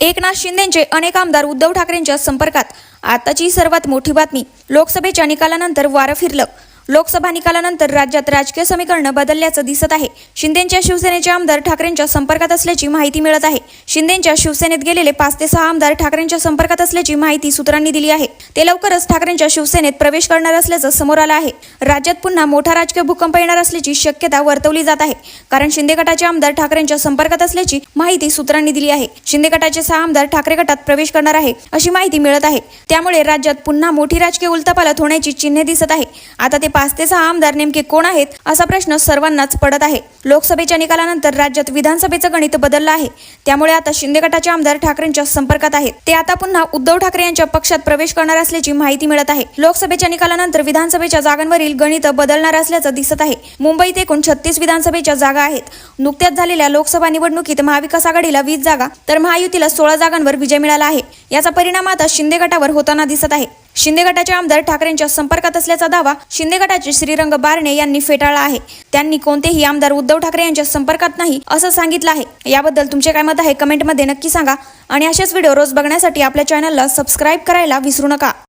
एकनाथ शिंदेचे अनेक आमदार उद्धव ठाकरेंच्या संपर्कात. आताची सर्वात मोठी बातमी लोकसभेच्या निकालानंतर वारं फिरलं. लोकसभा निकालानंतर राज्यात राजकीय समीकरण बदलल्याचं दिसत आहे. शिंदेच्या शिवसेनेचे आमदार ठाकरेंच्या संपर्कात असल्याची माहिती मिळत आहे. शिंदेच्या शिवसेनेत गेलेले पाच ते सहा आमदार ठाकरेंच्या संपर्कात असल्याची माहिती सूत्रांनी दिली आहे. ते लवकरच ठाकरेंच्या शिवसेनेत प्रवेश करणार असल्याचं समोर आलं आहे. राज्यात पुन्हा मोठा राजकीय भूकंप येणार असल्याची शक्यता वर्तवली जात आहे. कारण शिंदे गटाचे आमदार ठाकरेंच्या संपर्कात असल्याची माहिती सूत्रांनी दिली आहे. शिंदे गटाचे सहा आमदार ठाकरे गटात प्रवेश करणार आहे अशी माहिती मिळत आहे. त्यामुळे राज्यात पुन्हा मोठी राजकीय उलथापालथ होण्याची चिन्हे दिसत आहे. आता ते पाच ते सहा आमदार नेमके कोण आहेत असा प्रश्न सर्वांनाच पडत आहे. लोकसभेच्या निकालानंतर राज्यात विधानसभेचं गणित बदललं आहे. त्यामुळे आता शिंदे गटाचे आमदार ठाकरेंच्या संपर्कात आहेत. ते आता पुन्हा उद्धव ठाकरे यांच्या पक्षात प्रवेश करणार असल्याची माहिती मिळत आहे. लोकसभेच्या निकालानंतर विधानसभेच्या जागांवरील गणित बदलणार असल्याचं दिसत आहे. मुंबईत एकूण छत्तीस विधानसभेच्या जागा आहेत. नुकत्याच झालेल्या लोकसभा निवडणुकीत महाविकास आघाडीला वीस जागा तर महायुतीला सोळा जागांवर विजय मिळाला आहे. याचा परिणाम आता शिंदे गटावर होताना दिसत आहे. शिंदे गटाचे आमदार ठाकरेंच्या संपर्कात असल्याचा दावा शिंदे गटाचे श्रीरंग बारणे यांनी फेटाळला आहे. त्यांनी कोणतेही आमदार उद्धव ठाकरे यांच्या संपर्कात नाही असं सांगितलं आहे. याबद्दल तुमचे काय मत आहे कमेंटमध्ये नक्की सांगा. आणि अशाच व्हिडिओ रोज बघण्यासाठी आपल्या चॅनलला सबस्क्राईब करायला विसरू नका.